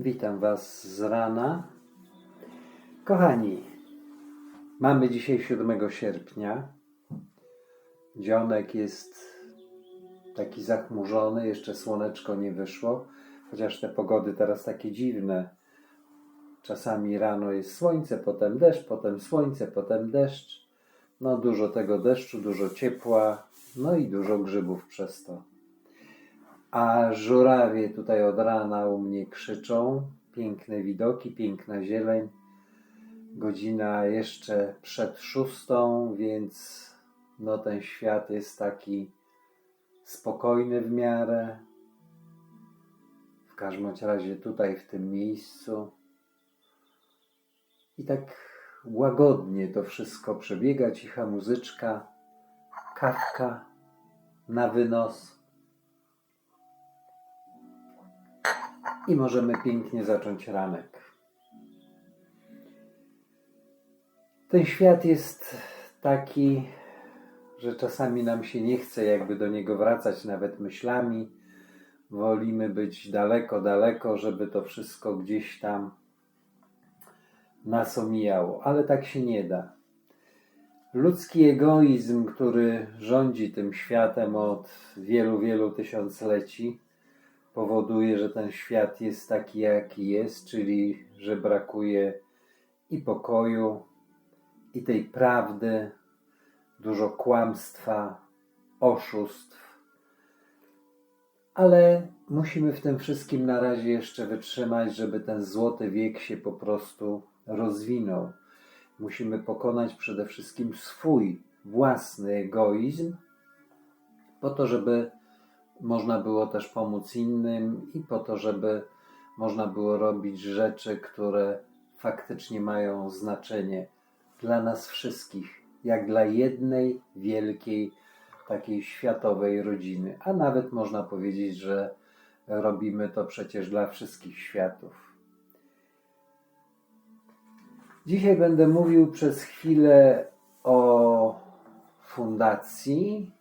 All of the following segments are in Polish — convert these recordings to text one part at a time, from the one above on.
Witam Was z rana. Kochani, mamy dzisiaj 7 sierpnia. Dzionek jest taki zachmurzony, jeszcze słoneczko nie wyszło, chociaż te pogody teraz takie dziwne. Czasami rano jest słońce, potem deszcz, potem słońce, potem deszcz. No dużo tego deszczu, dużo ciepła, no i dużo grzybów przez to. A żurawie tutaj od rana u mnie krzyczą. Piękne widoki, piękna zieleń. Godzina jeszcze przed szóstą, więc no ten świat jest taki spokojny w miarę. W każdym razie tutaj w tym miejscu. I tak łagodnie to wszystko przebiega, cicha muzyczka, kawka na wynos. I możemy pięknie zacząć ranek. Ten świat jest taki, że czasami nam się nie chce jakby do niego wracać nawet myślami. Wolimy być daleko, daleko, żeby to wszystko gdzieś tam nas omijało, ale tak się nie da. Ludzki egoizm, który rządzi tym światem od wielu, wielu tysiącleci, powoduje, że ten świat jest taki, jaki jest, czyli że brakuje i pokoju, i tej prawdy, dużo kłamstwa, oszustw. Ale musimy w tym wszystkim na razie jeszcze wytrzymać, żeby ten złoty wiek się po prostu rozwinął. Musimy pokonać przede wszystkim swój własny egoizm, po to, żeby można było też pomóc innym i po to, żeby można było robić rzeczy, które faktycznie mają znaczenie dla nas wszystkich, jak dla jednej wielkiej, takiej światowej rodziny. A nawet można powiedzieć, że robimy to przecież dla wszystkich światów. Dzisiaj będę mówił przez chwilę o fundacji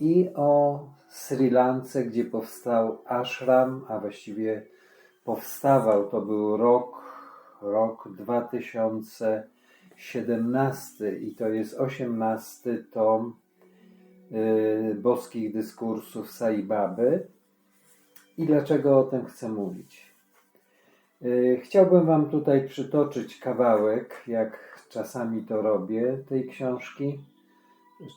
i o Sri Lance, gdzie powstał ashram, a właściwie powstawał, to był rok, rok 2017 i to jest 18 tom y, boskich dyskursów Sai Baby. I dlaczego o tym chcę mówić? Y, chciałbym Wam tutaj przytoczyć kawałek, jak czasami to robię, tej książki,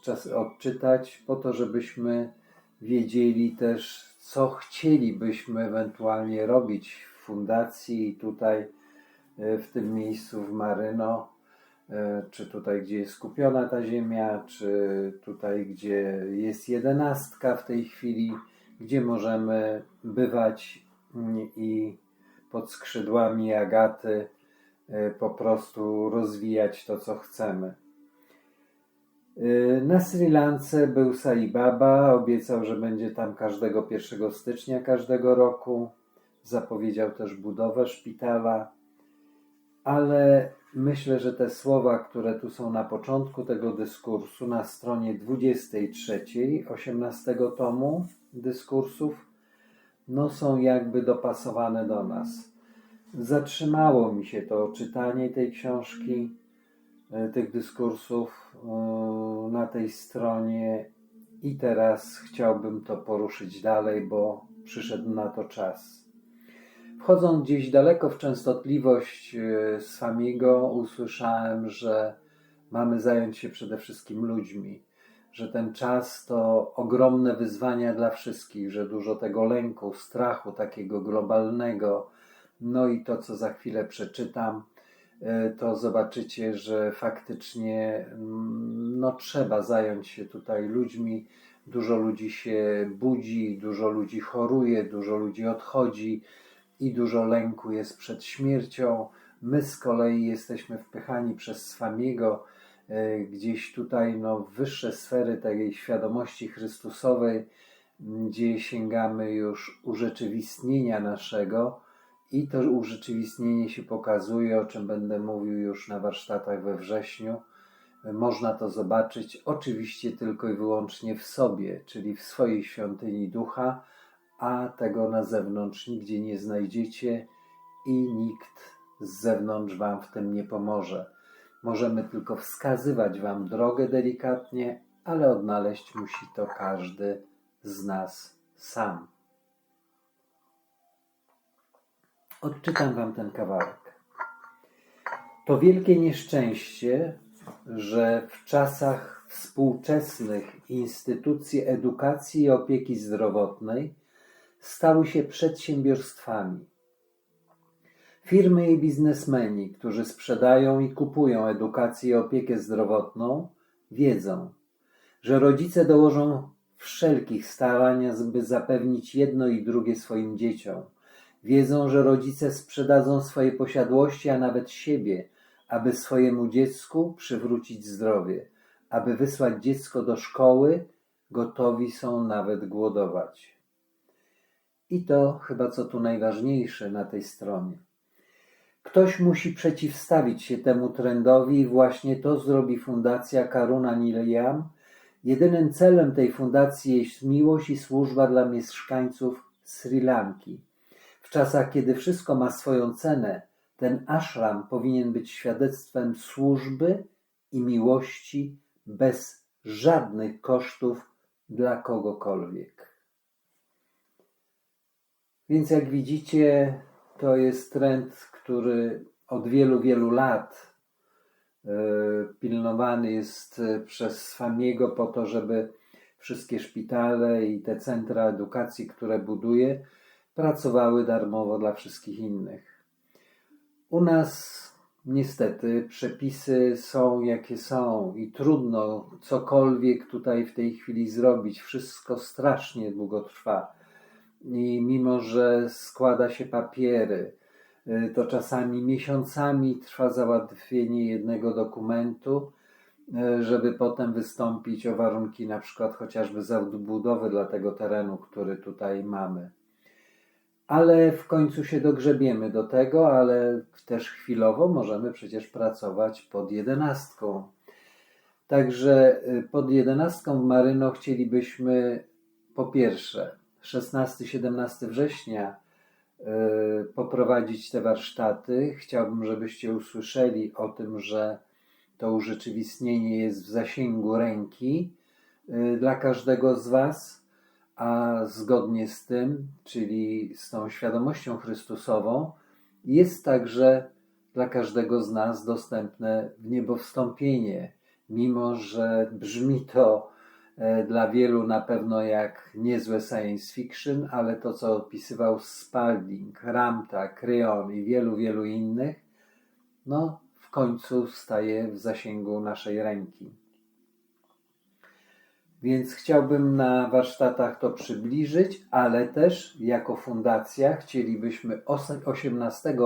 czas odczytać, po to, żebyśmy wiedzieli też, co chcielibyśmy ewentualnie robić w fundacji i tutaj e, w tym miejscu w Maryno, e, czy tutaj, gdzie jest skupiona ta ziemia, czy tutaj, gdzie jest jedenastka w tej chwili, gdzie możemy bywać i pod skrzydłami Agaty e, po prostu rozwijać to, co chcemy. Y, na Sri Lance był Sai Baba, obiecał, że będzie tam każdego 1 stycznia każdego roku. Zapowiedział też budowę szpitala, ale myślę, że te słowa, które tu są na początku tego dyskursu, na stronie 23, 18 tomu dyskursów, no są jakby dopasowane do nas. Zatrzymało mi się to czytanie tej książki tych dyskursów e, na tej stronie i teraz chciałbym to poruszyć dalej, bo przyszedł na to czas. Wchodząc gdzieś daleko w częstotliwość e, Samiego, usłyszałem, że mamy zająć się przede wszystkim ludźmi, że ten czas to ogromne wyzwania dla wszystkich, że dużo tego lęku, strachu takiego globalnego, no i to, co za chwilę przeczytam, E, to zobaczycie, że faktycznie mm, no, trzeba zająć się tutaj ludźmi. Dużo ludzi się budzi, dużo ludzi choruje, dużo ludzi odchodzi i dużo lęku jest przed śmiercią. My z kolei jesteśmy wpychani przez Swamiego e, gdzieś tutaj no, w wyższe sfery tej świadomości Chrystusowej, gdzie sięgamy już urzeczywistnienia naszego i to urzeczywistnienie się pokazuje, o czym będę mówił już na warsztatach we wrześniu. Można to zobaczyć oczywiście tylko i wyłącznie w sobie, czyli w swojej świątyni ducha, a tego na zewnątrz nigdzie nie znajdziecie i nikt z zewnątrz Wam w tym nie pomoże. Możemy tylko wskazywać Wam drogę delikatnie, ale odnaleźć musi to każdy z nas sam. Odczytam Wam ten kawałek. To wielkie nieszczęście, że w czasach współczesnych instytucje edukacji i opieki zdrowotnej stały się przedsiębiorstwami. Firmy i biznesmeni, którzy sprzedają i kupują edukację i opiekę zdrowotną, wiedzą, że rodzice dołożą wszelkich starań, by zapewnić jedno i drugie swoim dzieciom. Wiedzą, że rodzice sprzedadzą swoje posiadłości, a nawet siebie, aby swojemu dziecku przywrócić zdrowie, aby wysłać dziecko do szkoły, gotowi są nawet głodować. I to chyba co tu najważniejsze na tej stronie. Ktoś musi przeciwstawić się temu trendowi i właśnie to zrobi Fundacja Karuna Nilayam. Jedynym celem tej fundacji jest miłość i służba dla mieszkańców Sri Lanki. Czasach, kiedy wszystko ma swoją cenę, ten ashram powinien być świadectwem służby i miłości bez żadnych kosztów dla kogokolwiek. Więc jak widzicie, to jest trend, który od wielu, wielu lat e, pilnowany jest e, przez Swamiego po to, żeby wszystkie szpitale i te centra edukacji, które buduje, pracowały darmowo dla wszystkich innych. U nas niestety przepisy są jakie są i trudno cokolwiek tutaj w tej chwili zrobić. Wszystko strasznie długo trwa. I mimo, że składa się papiery, y, to czasami miesiącami trwa załatwienie jednego dokumentu, y, żeby potem wystąpić o warunki na przykład chociażby zabudowy dla tego terenu, który tutaj mamy. Ale w końcu się dogrzebiemy do tego, ale też chwilowo możemy przecież pracować pod jedenastką. Także y, pod jedenastką w Maryno chcielibyśmy po pierwsze 16-17 września y, poprowadzić te warsztaty. Chciałbym, żebyście usłyszeli o tym, że to urzeczywistnienie jest w zasięgu ręki y, dla każdego z Was, a zgodnie z tym, czyli z tą świadomością Chrystusową, jest także dla każdego z nas dostępne w niebo mimo że brzmi to E, dla wielu na pewno jak niezłe science fiction, ale to, co opisywał Spalding, Ramta, Creon i wielu, wielu innych, no w końcu staje w zasięgu naszej ręki. Więc chciałbym na warsztatach to przybliżyć, ale też jako fundacja chcielibyśmy 18 e,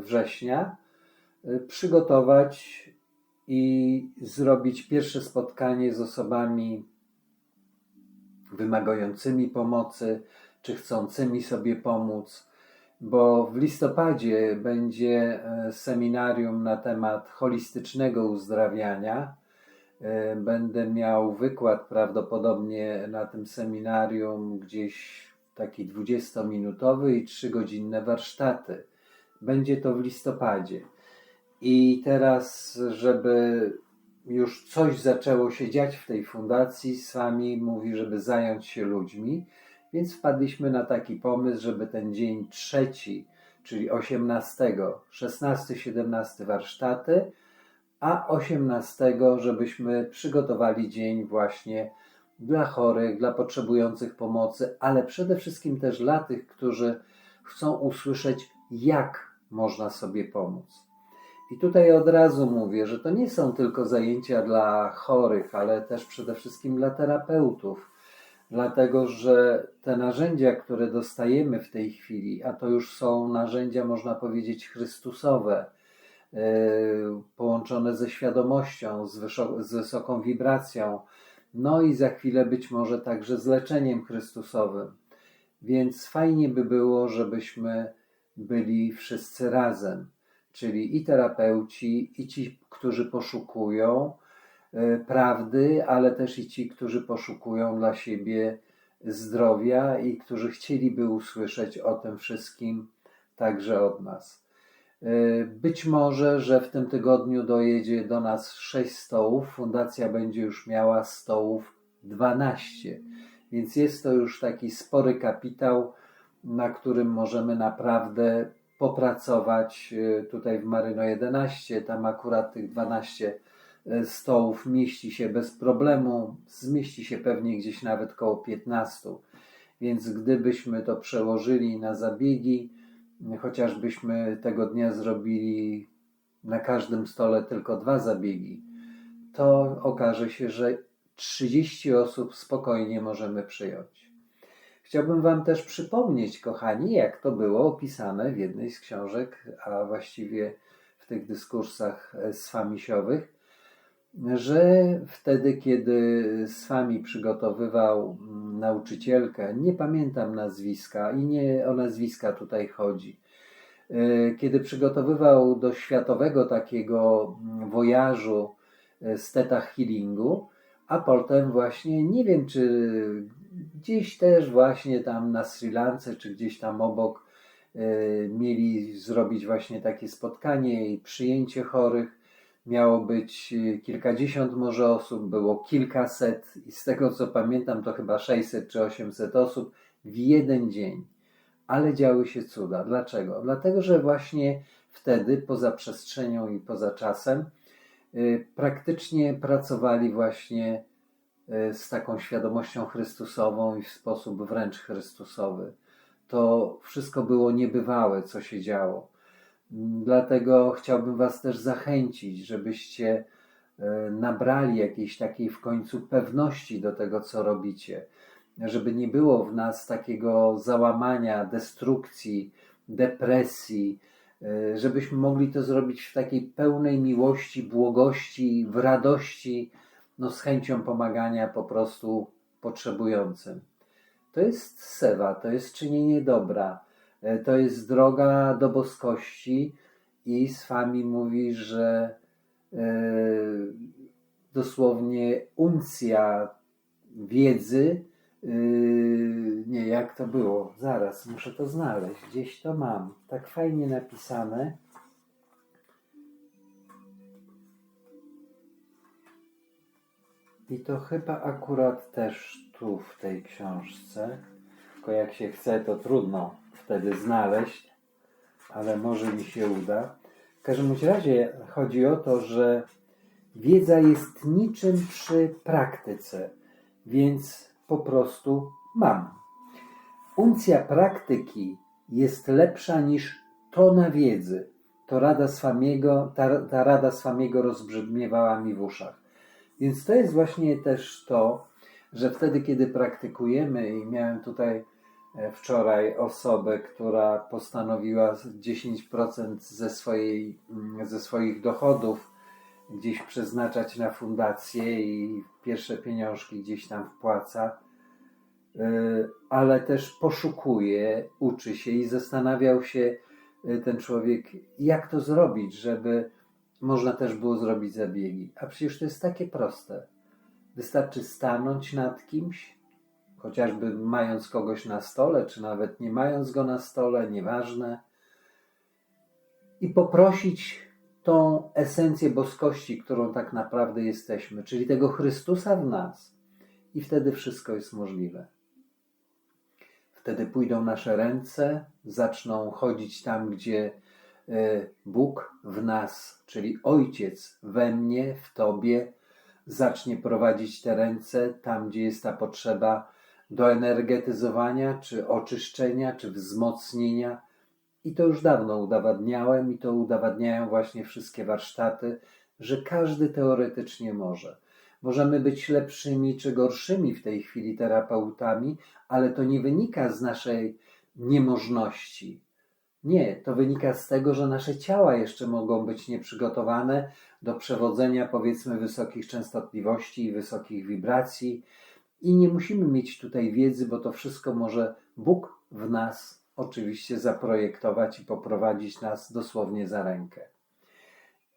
września e, przygotować i zrobić pierwsze spotkanie z osobami wymagającymi pomocy, czy chcącymi sobie pomóc, bo w listopadzie będzie e, seminarium na temat holistycznego uzdrawiania. E, będę miał wykład prawdopodobnie na tym seminarium gdzieś taki 20-minutowy i 3-godzinne warsztaty. Będzie to w listopadzie. I teraz, żeby już coś zaczęło się dziać w tej fundacji, sami mówi, żeby zająć się ludźmi, więc wpadliśmy na taki pomysł, żeby ten dzień trzeci, czyli 18, 16, 17 warsztaty, a 18, żebyśmy przygotowali dzień właśnie dla chorych, dla potrzebujących pomocy, ale przede wszystkim też dla tych, którzy chcą usłyszeć, jak można sobie pomóc. I tutaj od razu mówię, że to nie są tylko zajęcia dla chorych, ale też przede wszystkim dla terapeutów, dlatego że te narzędzia, które dostajemy w tej chwili, a to już są narzędzia, można powiedzieć, Chrystusowe, połączone ze świadomością, z, z wysoką wibracją, no i za chwilę być może także z leczeniem Chrystusowym. Więc fajnie by było, żebyśmy byli wszyscy razem czyli i terapeuci, i ci, którzy poszukują e, prawdy, ale też i ci, którzy poszukują dla siebie zdrowia i którzy chcieliby usłyszeć o tym wszystkim także od nas. E, być może, że w tym tygodniu dojedzie do nas 6 stołów. Fundacja będzie już miała stołów 12. Więc jest to już taki spory kapitał, na którym możemy naprawdę popracować. E, tutaj w Maryno 11, tam akurat tych 12 e, stołów mieści się bez problemu, zmieści się pewnie gdzieś nawet koło 15. Więc gdybyśmy to przełożyli na zabiegi, chociażbyśmy tego dnia zrobili na każdym stole tylko dwa zabiegi, to okaże się, że 30 osób spokojnie możemy przyjąć. Chciałbym Wam też przypomnieć, kochani, jak to było opisane w jednej z książek, a właściwie w tych dyskursach swamisiowych, że wtedy, kiedy Swami przygotowywał nauczycielkę, nie pamiętam nazwiska i nie o nazwiska tutaj chodzi, e, kiedy przygotowywał do światowego takiego wojażu z e, Teta Healingu, a potem właśnie, nie wiem czy gdzieś też właśnie tam na Sri Lance, czy gdzieś tam obok e, mieli zrobić właśnie takie spotkanie i przyjęcie chorych miało być y, kilkadziesiąt może osób, było kilkaset i z tego co pamiętam to chyba 600 czy 800 osób w jeden dzień. Ale działy się cuda. Dlaczego? Dlatego, że właśnie wtedy poza przestrzenią i poza czasem y, praktycznie pracowali właśnie y, z taką świadomością Chrystusową i w sposób wręcz Chrystusowy. To wszystko było niebywałe, co się działo. Dlatego chciałbym Was też zachęcić, żebyście e, nabrali jakiejś takiej w końcu pewności do tego, co robicie, żeby nie było w nas takiego załamania, destrukcji, depresji, e, żebyśmy mogli to zrobić w takiej pełnej miłości, błogości, w radości, no z chęcią pomagania po prostu potrzebującym. To jest sewa, to jest czynienie dobra to jest droga do boskości i z wami mówi, że e, dosłownie uncja wiedzy, e, nie, jak to było? Zaraz, muszę to znaleźć. Gdzieś to mam. Tak fajnie napisane. I to chyba akurat też tu w tej książce. Tylko jak się chce, to trudno wtedy znaleźć, ale może mi się uda. W każdym razie chodzi o to, że wiedza jest niczym przy praktyce, więc po prostu mam. Uncja praktyki jest lepsza niż tona wiedzy. To rada Swamiego, ta, ta rada Swamiego rozbrzmiewała mi w uszach. Więc to jest właśnie też to, że wtedy, kiedy praktykujemy, i miałem tutaj wczoraj osobę, która postanowiła 10% ze, swojej, mm, ze swoich dochodów gdzieś przeznaczać na fundację i pierwsze pieniążki gdzieś tam wpłaca, e, ale też poszukuje, uczy się i zastanawiał się e, ten człowiek, jak to zrobić, żeby można też było zrobić zabiegi. A przecież to jest takie proste. Wystarczy stanąć nad kimś, chociażby mając kogoś na stole, czy nawet nie mając go na stole, nieważne, i poprosić tą esencję boskości, którą tak naprawdę jesteśmy, czyli tego Chrystusa w nas, i wtedy wszystko jest możliwe. Wtedy pójdą nasze ręce, zaczną chodzić tam, gdzie e, Bóg w nas, czyli Ojciec we mnie, w Tobie, zacznie prowadzić te ręce tam, gdzie jest ta potrzeba do energetyzowania, czy oczyszczenia, czy wzmocnienia. I to już dawno udowadniałem, i to udowadniają właśnie wszystkie warsztaty, że każdy teoretycznie może. Możemy być lepszymi czy gorszymi w tej chwili terapeutami, ale to nie wynika z naszej niemożności. Nie, to wynika z tego, że nasze ciała jeszcze mogą być nieprzygotowane do przewodzenia, powiedzmy, wysokich częstotliwości i wysokich wibracji, i nie musimy mieć tutaj wiedzy, bo to wszystko może Bóg w nas oczywiście zaprojektować i poprowadzić nas dosłownie za rękę.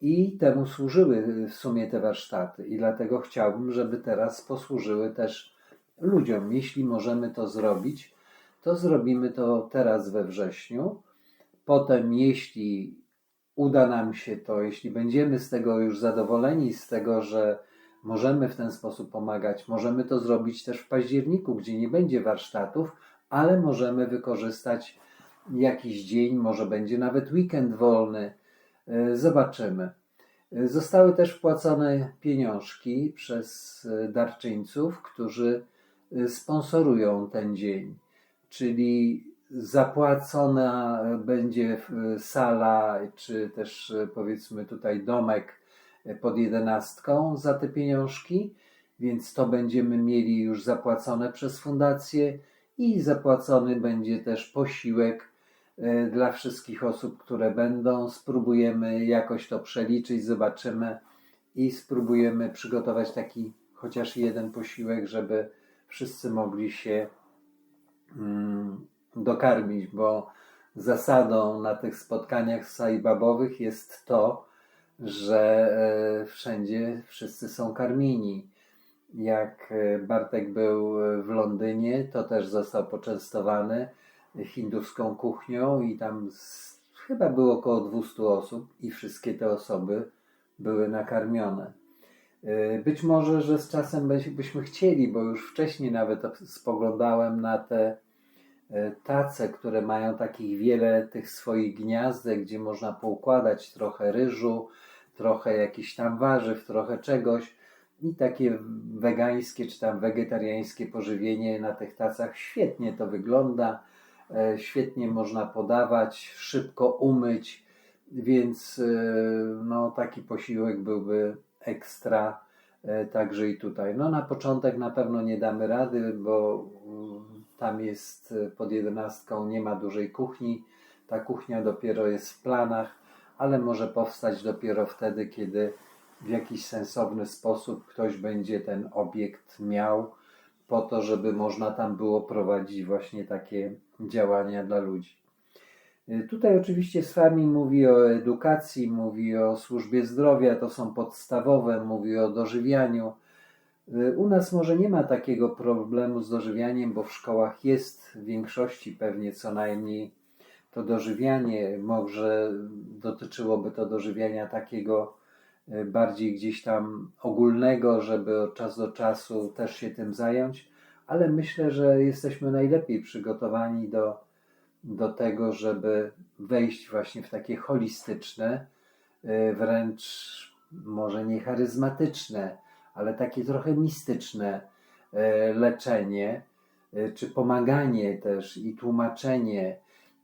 I temu służyły w sumie te warsztaty, i dlatego chciałbym, żeby teraz posłużyły też ludziom. Jeśli możemy to zrobić, to zrobimy to teraz we wrześniu, Potem, jeśli uda nam się to, jeśli będziemy z tego już zadowoleni, z tego, że możemy w ten sposób pomagać, możemy to zrobić też w październiku, gdzie nie będzie warsztatów, ale możemy wykorzystać jakiś dzień, może będzie nawet weekend wolny. E, zobaczymy. E, zostały też wpłacone pieniążki przez e, darczyńców, którzy sponsorują ten dzień, czyli zapłacona będzie sala, czy też powiedzmy tutaj domek pod jedenastką za te pieniążki, więc to będziemy mieli już zapłacone przez fundację i zapłacony będzie też posiłek e, dla wszystkich osób, które będą. Spróbujemy jakoś to przeliczyć, zobaczymy i spróbujemy przygotować taki chociaż jeden posiłek, żeby wszyscy mogli się mm, dokarmić, bo zasadą na tych spotkaniach saibabowych jest to, że e, wszędzie wszyscy są karmieni. Jak e, Bartek był w Londynie, to też został poczęstowany hinduską kuchnią i tam chyba było około 200 osób i wszystkie te osoby były nakarmione. E, być może, że z czasem byśmy chcieli, bo już wcześniej nawet spoglądałem na te tace, które mają takich wiele tych swoich gniazdek, gdzie można poukładać trochę ryżu, trochę jakichś tam warzyw, trochę czegoś i takie wegańskie czy tam wegetariańskie pożywienie na tych tacach świetnie to wygląda, e, świetnie można podawać, szybko umyć, więc e, no, taki posiłek byłby ekstra e, także i tutaj. No na początek na pewno nie damy rady, bo tam jest pod jedenastką, nie ma dużej kuchni, ta kuchnia dopiero jest w planach, ale może powstać dopiero wtedy, kiedy w jakiś sensowny sposób ktoś będzie ten obiekt miał, po to, żeby można tam było prowadzić właśnie takie działania dla ludzi. Y, tutaj oczywiście z Wami mówi o edukacji, mówi o służbie zdrowia, to są podstawowe, mówi o dożywianiu. Y, u nas może nie ma takiego problemu z dożywianiem, bo w szkołach jest w większości pewnie co najmniej to dożywianie, może dotyczyłoby to dożywiania takiego e, bardziej gdzieś tam ogólnego, żeby od czasu do czasu też się tym zająć, ale myślę, że jesteśmy najlepiej przygotowani do, do tego, żeby wejść właśnie w takie holistyczne, e, wręcz może nie charyzmatyczne, ale takie trochę mistyczne e, leczenie, czy pomaganie też i tłumaczenie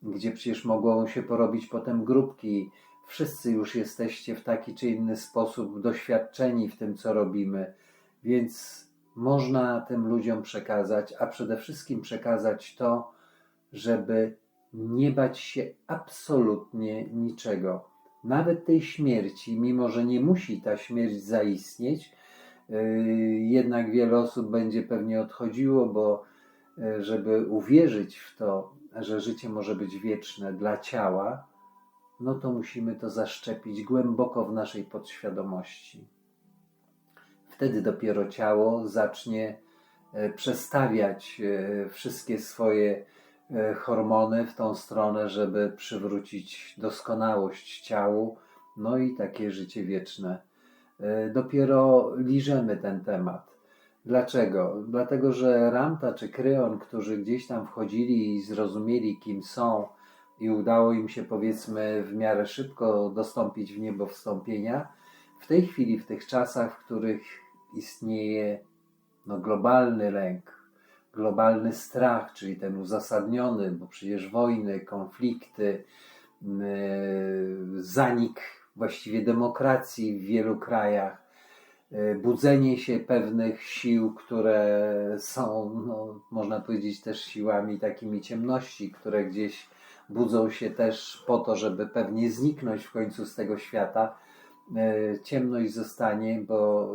gdzie przecież mogą się porobić potem grupki. Wszyscy już jesteście w taki czy inny sposób doświadczeni w tym, co robimy, więc można tym ludziom przekazać, a przede wszystkim przekazać to, żeby nie bać się absolutnie niczego. Nawet tej śmierci, mimo że nie musi ta śmierć zaistnieć, jednak wiele osób będzie pewnie odchodziło, bo yy, żeby uwierzyć w to, że życie może być wieczne dla ciała, no to musimy to zaszczepić głęboko w naszej podświadomości. Wtedy dopiero ciało zacznie e, przestawiać e, wszystkie swoje e, hormony w tą stronę, żeby przywrócić doskonałość ciału, no i takie życie wieczne. Dopiero liżemy ten temat. Dlaczego? Dlatego, że Ramta czy Kryon, którzy gdzieś tam wchodzili i zrozumieli, kim są, i udało im się, powiedzmy, w miarę szybko dostąpić w niebo wstąpienia, w tej chwili, w tych czasach, w których istnieje no, globalny lęk, globalny strach, czyli ten uzasadniony, bo przecież wojny, konflikty, yy, zanik właściwie demokracji w wielu krajach, E, budzenie się pewnych sił, które są, no, można powiedzieć, też siłami takimi ciemności, które gdzieś budzą się też po to, żeby pewnie zniknąć w końcu z tego świata. E, ciemność zostanie, bo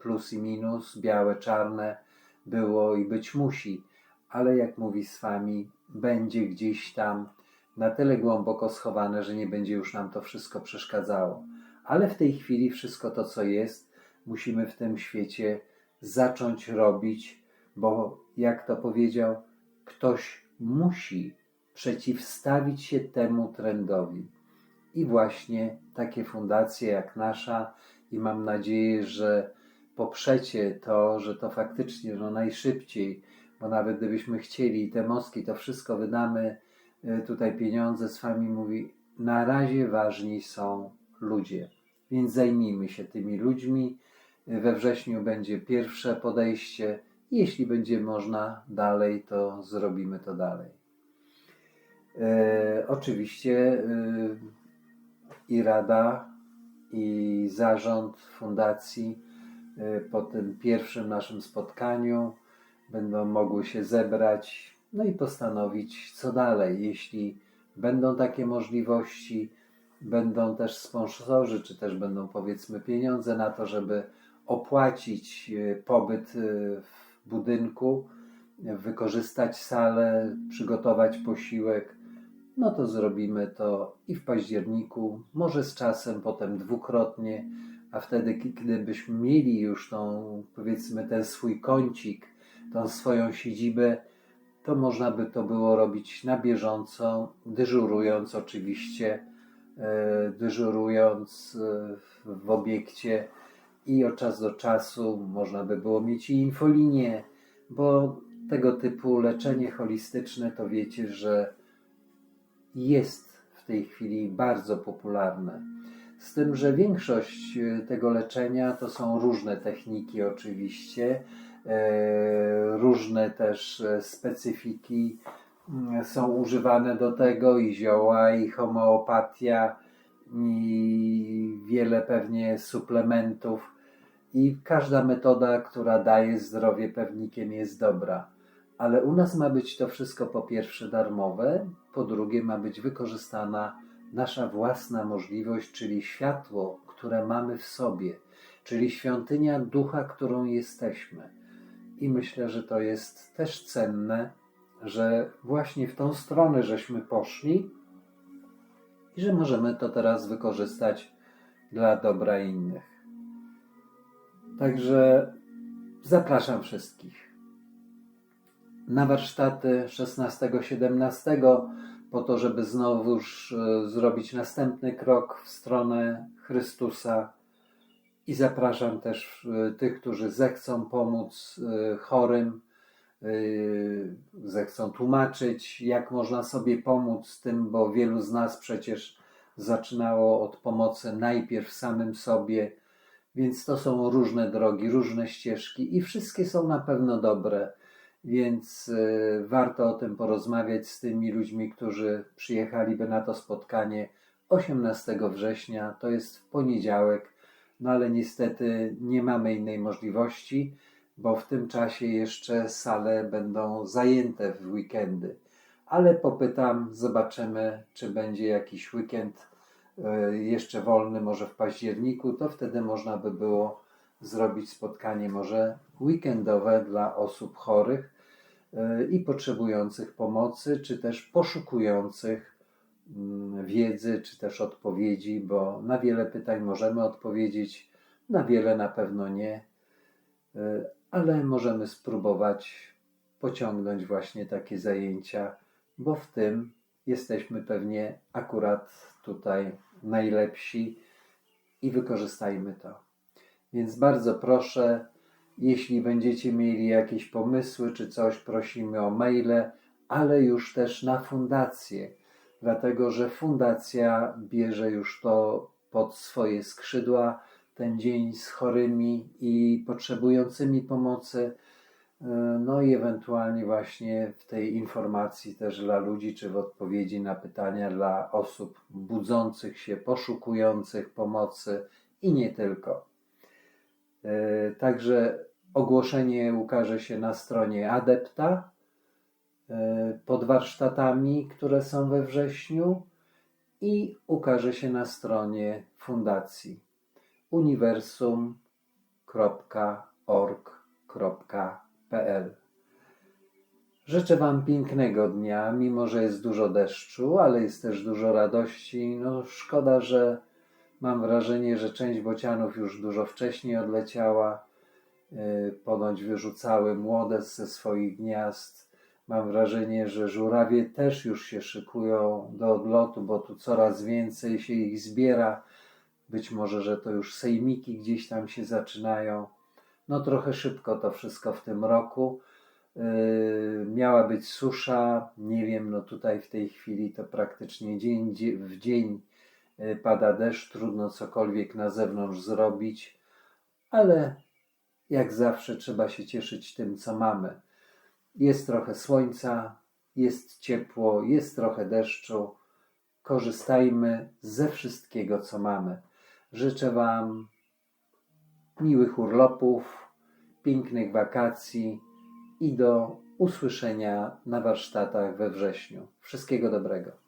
plus i minus, białe, czarne było i być musi, ale jak mówi z wami, będzie gdzieś tam na tyle głęboko schowane, że nie będzie już nam to wszystko przeszkadzało. Ale w tej chwili wszystko to, co jest, musimy w tym świecie zacząć robić, bo jak to powiedział, ktoś musi przeciwstawić się temu trendowi. I właśnie takie fundacje jak nasza, i mam nadzieję, że poprzecie to, że to faktycznie no najszybciej, bo nawet gdybyśmy chcieli te moski, to wszystko wydamy tutaj pieniądze, z Wami mówi, na razie ważni są ludzie, więc zajmijmy się tymi ludźmi. We wrześniu będzie pierwsze podejście. Jeśli będzie można dalej, to zrobimy to dalej. E, oczywiście e, i Rada, i zarząd fundacji e, po tym pierwszym naszym spotkaniu będą mogły się zebrać no i postanowić, co dalej. Jeśli będą takie możliwości, będą też sponsorzy, czy też będą powiedzmy pieniądze na to, żeby opłacić e, pobyt e, w budynku, wykorzystać salę, przygotować posiłek, no to zrobimy to i w październiku, może z czasem potem dwukrotnie, a wtedy, gdybyśmy mieli już tą, powiedzmy, ten swój kącik, tą swoją siedzibę, to można by to było robić na bieżąco, dyżurując oczywiście, e, dyżurując e, w obiekcie i od czasu do czasu można by było mieć i infolinię, bo tego typu leczenie holistyczne to wiecie, że jest w tej chwili bardzo popularne. Z tym, że większość e, tego leczenia to są różne techniki, oczywiście, różne też e, specyfiki mm, są używane do tego i zioła, i homeopatia, i wiele pewnie suplementów. I każda metoda, która daje zdrowie pewnikiem, jest dobra ale u nas ma być to wszystko po pierwsze darmowe, po drugie ma być wykorzystana nasza własna możliwość, czyli światło, które mamy w sobie, czyli świątynia ducha, którą jesteśmy. I myślę, że to jest też cenne, że właśnie w tą stronę żeśmy poszli i że możemy to teraz wykorzystać dla dobra innych. Także zapraszam wszystkich na warsztaty 16-17 po to, żeby znowuż e, zrobić następny krok w stronę Chrystusa. I zapraszam też e, tych, którzy zechcą pomóc e, chorym, zechcą tłumaczyć, jak można sobie pomóc z tym, bo wielu z nas przecież zaczynało od pomocy najpierw samym sobie, więc to są różne drogi, różne ścieżki i wszystkie są na pewno dobre więc e, warto o tym porozmawiać z tymi ludźmi, którzy przyjechaliby na to spotkanie 18 września. To jest w poniedziałek, no ale niestety nie mamy innej możliwości, bo w tym czasie jeszcze sale będą zajęte w weekendy. Ale popytam, zobaczymy, czy będzie jakiś weekend e, jeszcze wolny, może w październiku, to wtedy można by było zrobić spotkanie może weekendowe dla osób chorych e, i potrzebujących pomocy, czy też poszukujących wiedzy, czy też odpowiedzi, bo na wiele pytań możemy odpowiedzieć, na wiele na pewno nie, e, ale możemy spróbować pociągnąć właśnie takie zajęcia, bo w tym jesteśmy pewnie akurat tutaj najlepsi i wykorzystajmy to. Więc bardzo proszę, jeśli będziecie mieli jakieś pomysły czy coś, prosimy o maile, ale już też na fundację, dlatego że fundacja bierze już to pod swoje skrzydła, ten dzień z chorymi i potrzebującymi pomocy. No i ewentualnie właśnie w tej informacji też dla ludzi, czy w odpowiedzi na pytania dla osób budzących się, poszukujących pomocy i nie tylko. E, także ogłoszenie ukaże się na stronie Adepta e, pod warsztatami, które są we wrześniu i ukaże się na stronie fundacji uniwersum.org.pl. Życzę Wam pięknego dnia, mimo że jest dużo deszczu, ale jest też dużo radości. No, szkoda, że Mam wrażenie, że część bocianów już dużo wcześniej odleciała. E, ponoć wyrzucały młode ze swoich gniazd, Mam wrażenie, że żurawie też już się szykują do odlotu, bo tu coraz więcej się ich zbiera. Być może, że to już sejmiki gdzieś tam się zaczynają. No trochę szybko to wszystko w tym roku. Yy, miała być susza, nie wiem, no tutaj w tej chwili to praktycznie dzień dzie- w dzień yy, pada deszcz, trudno cokolwiek na zewnątrz zrobić, ale jak zawsze trzeba się cieszyć tym, co mamy. Jest trochę słońca, jest ciepło, jest trochę deszczu. Korzystajmy ze wszystkiego, co mamy. Życzę Wam miłych urlopów, pięknych wakacji i do usłyszenia na warsztatach we wrześniu. Wszystkiego dobrego.